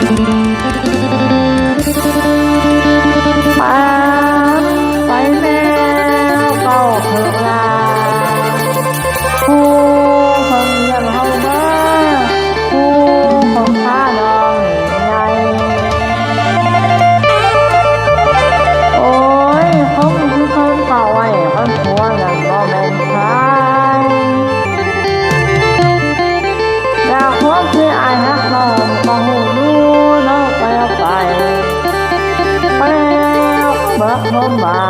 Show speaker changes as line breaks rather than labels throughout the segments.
Thank you. Oh my.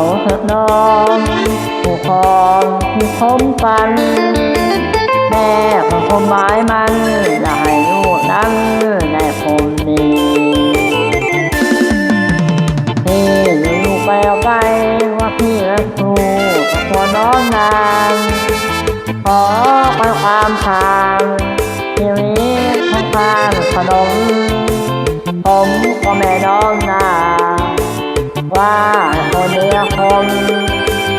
เขาเถิดน้องผู้คองผู้คมฟัน แม่ของคมหมายมันและให้ลูกนั้นในผมนี้พี่อลูกไปเอาไปว่าพี่รักครูขอน้องนานขอไปความทางชีวิตข้างขนมผมก็แม่น้องนาง ว่าคนเดียวคง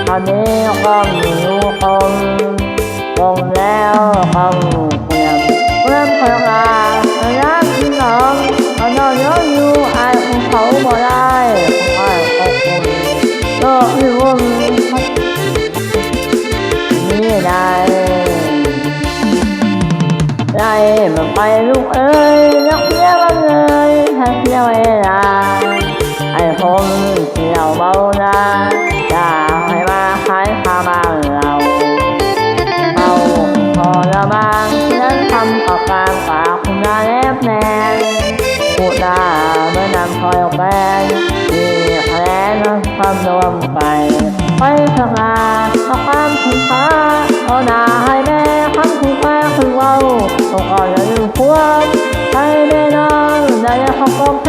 คนนี้ก็มีลูกคงคงแล้วคงเพียงเพื่อนพลังงานระยะที่น้องเขานอนเยอะอยู่ไอ้ของเขาบ่ได้ไอ้ของคุณโลกที่วุ่นนี่ได้ไล่มันไปลูกเอ้ยนักเที่ยวมันเลยถ้าเที่ยวเวลาไอ้ผม พอละบางที่นั้นทำกับกลางปากคุณนาแนบแนนพูดได้เมื่อนำคอยออกแบนมีคะแนนความรวมไปไปทำงานเอาความคุณค่าเอาหน้าให้แม่คำคุณแม่คือเว้าต้องอ่อนอย่าลืมควรให้แม่น้องได้ของกองเพลง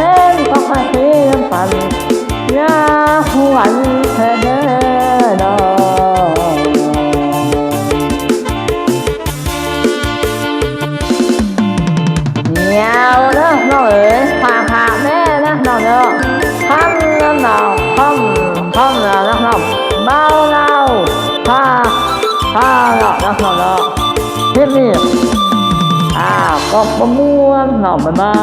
ำละนะน้องเบาเล่าผ้าผ้าะนะน้องเด้อเฮ็ดนี่อ่าก็ประม่วงน้องบ๊ายบา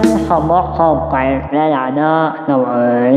ยขอบอกหอไปแล้วล่ะเนาะน้องเอ๋ย